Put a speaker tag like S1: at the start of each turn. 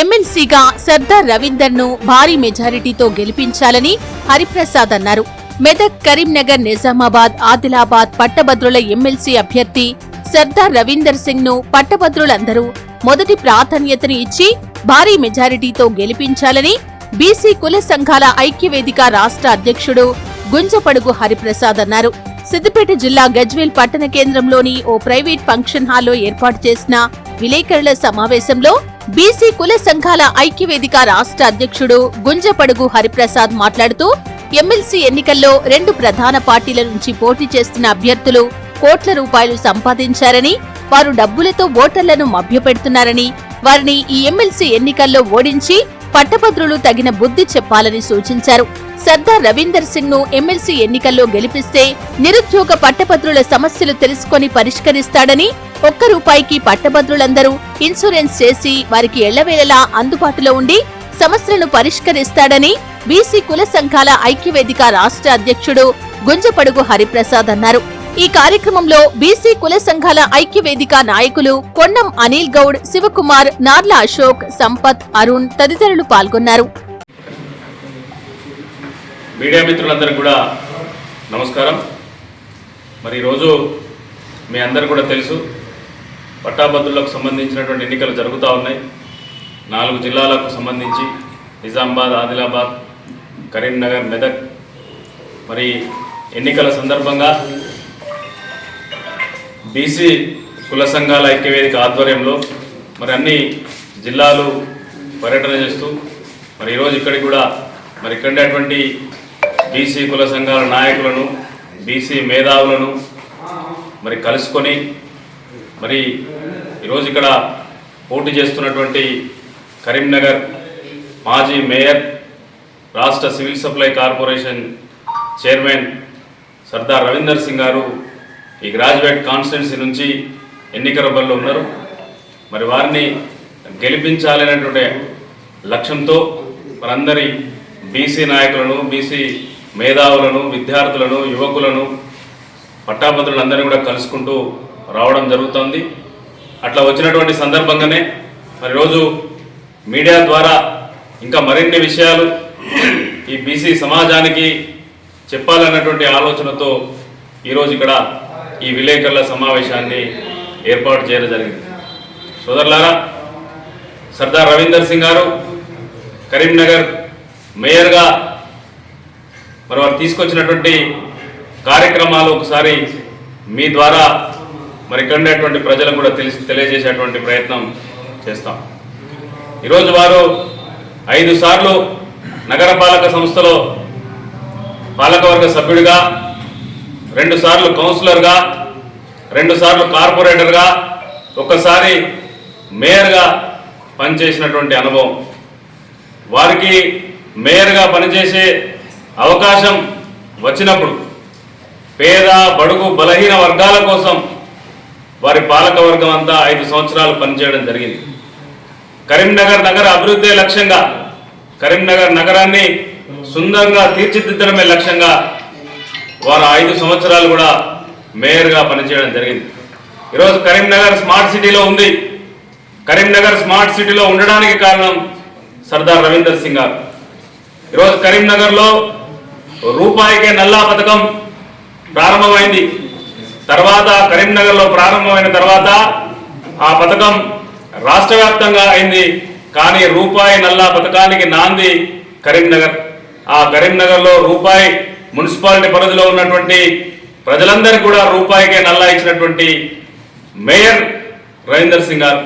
S1: ఎమ్మెల్సీగా సర్దార్ రవీందర్ను భారీ మెజారిటీతో గెలిపించాలని హరిప్రసాద్ అన్నారు. మెదక్ కరీంనగర్ నిజామాబాద్ ఆదిలాబాద్ పట్టభద్రుల ఎమ్మెల్సీ అభ్యర్థి సర్దార్ రవీందర్ సింగ్ను పట్టభద్రులందరూ మొదటి ప్రాధాన్యతను ఇచ్చి భారీ మెజారిటీతో గెలిపించాలని బీసీ కుల సంఘాల ఐక్యవేదిక రాష్ట్ర అధ్యక్షుడు గుంజపడుగు హరిప్రసాద్ అన్నారు. సిద్దిపేట జిల్లా గజ్వేల్ పట్టణ కేంద్రంలోని ఓ ప్రైవేట్ ఫంక్షన్ హాల్లో ఏర్పాటు చేసిన విలేకరుల సమావేశంలో బీసీ కుల సంఘాల ఐక్యవేదిక రాష్ట్ర అధ్యక్షుడు గుంజపడుగు హరిప్రసాద్ మాట్లాడుతూ ఎమ్మెల్సీ ఎన్నికల్లో రెండు ప్రధాన పార్టీల నుంచి పోటీ చేస్తున్న అభ్యర్థులు కోట్ల రూపాయలు సంపాదించారని వారు డబ్బులతో ఓటర్లను మభ్యపెడుతున్నారని వారిని ఈ ఎమ్మెల్సీ ఎన్నికల్లో ఓడించి పట్టభద్రులు తగిన బుద్ధి చెప్పాలని సూచించారు. సర్దార్ రవీందర్ సింగ్ను ఎమ్మెల్సీ ఎన్నికల్లో గెలిపిస్తే నిరుద్యోగ పట్టభద్రుల సమస్యలు తెలుసుకొని పరిష్కరిస్తాడని ఒక్క రూపాయికి పట్టభద్రులందరూ ఇన్సూరెన్స్ చేసి వారికి ఎళ్ళవేళలా అందుబాటులో ఉండి సమస్యలను పరిష్కరిస్తాడని బీసీ కుల సంఘాల ఐక్యవేదిక రాష్ట్ర అధ్యక్షుడు గుంజపడుగు హరిప్రసాద్ అన్నారు. ఈ కార్యక్రమంలో బీసీ కుల సంఘాల ఐక్య వేదిక నాయకులు కొండం అనిల్ గౌడ్ శివకుమార్ నార్ల అశోక్ సంపత్ అరుణ్ తదితరులు పాల్గొన్నారు.
S2: మీడియా మిత్రులందరికీ కూడా నమస్కారం. మరి ఈరోజు మీ అందరు కూడా తెలుసు పట్టాభద్రులకు సంబంధించినటువంటి ఎన్నికలు జరుగుతూ ఉన్నాయి. నాలుగు జిల్లాలకు సంబంధించి నిజామాబాద్ ఆదిలాబాద్ కరీంనగర్ మెదక్. మరి ఎన్నికల సందర్భంగా బీసీ కుల సంఘాల ఐక్యవేదిక ఆధ్వర్యంలో మరి అన్ని జిల్లాలు పర్యటన చేస్తూ మరి ఈరోజు ఇక్కడికి కూడా మరి ఇక్కడ బీసీ కుల సంఘాల నాయకులను బీసీ మేధావులను మరి కలుసుకొని మరి ఈరోజు ఇక్కడ పోటీ చేస్తున్నటువంటి కరీంనగర్ మాజీ మేయర్ రాష్ట్ర civil supply corporation chairman Sardar Ravinder Singh గారు ఈ గ్రాడ్యుయేట్ కాన్స్టిట్యున్సీ నుంచి ఎన్నికల బరిలో ఉన్నారు. మరి వారిని గెలిపించాలనేటువంటి లక్ష్యంతో మనందరి బీసీ నాయకులను బీసీ మేధావులను విద్యార్థులను యువకులను పట్టాభద్రులందరినీ కూడా కలుసుకుంటూ రావడం జరుగుతోంది. అట్లా వచ్చినటువంటి సందర్భంగానే మరి రోజు మీడియా ద్వారా ఇంకా మరిన్ని విషయాలు ఈ బీసీ సమాజానికి చెప్పాలన్నటువంటి ఆలోచనతో ఈరోజు ఇక్కడ ఈ విలేకరుల సమావేశాన్ని ఏర్పాటు చేయడం జరిగింది. సోదరులారా సర్దార్ రవీందర్ సింగ్ గారు కరీంనగర్ మేయర్గా మరి వారు తీసుకొచ్చినటువంటి కార్యక్రమాలు ఒకసారి మీ ద్వారా మరి ఇక్కడ ఉండేటువంటి ప్రజలకు కూడా తెలిసి తెలియజేసేటువంటి ప్రయత్నం చేస్తాం. ఈరోజు వారు ఐదు సార్లు నగరపాలక సంస్థలో పాలకవర్గ సభ్యుడిగా రెండు సార్లు కౌన్సిలర్గా రెండు సార్లు కార్పొరేటర్గా ఒక్కసారి మేయర్గా పనిచేసినటువంటి అనుభవం. వారికి మేయర్గా పనిచేసే అవకాశం వచ్చినప్పుడు పేద బడుగు బలహీన వర్గాల కోసం వారి పాలక వర్గం అంతా ఐదు సంవత్సరాలు పనిచేయడం జరిగింది. కరీంనగర్ నగర అభివృద్ధి లక్ష్యంగా కరీంనగర్ నగరాన్ని సుందరంగా తీర్చిదిద్దడమే లక్ష్యంగా వారు ఐదు సంవత్సరాలు కూడా మేయర్గా పనిచేయడం జరిగింది. ఈరోజు కరీంనగర్ స్మార్ట్ సిటీలో ఉంది. కరీంనగర్ స్మార్ట్ సిటీలో ఉండడానికి కారణం సర్దార్ రవీందర్ సింగ్ గారు. ఈరోజు కరీంనగర్లో రూపాయికే నల్లా పథకం ప్రారంభమైంది. తర్వాత కరీంనగర్లో ప్రారంభమైన తర్వాత ఆ పథకం రాష్ట్ర వ్యాప్తంగా అయింది. కానీ రూపాయి నల్లా పథకానికి నాంది కరీంనగర్. ఆ కరీంనగర్లో రూపాయి మున్సిపాలిటీ పరిధిలో ఉన్నటువంటి ప్రజలందరికీ కూడా రూపాయికే నల్లా ఇచ్చినటువంటి మేయర్ రవీందర్ సింగ్ గారు.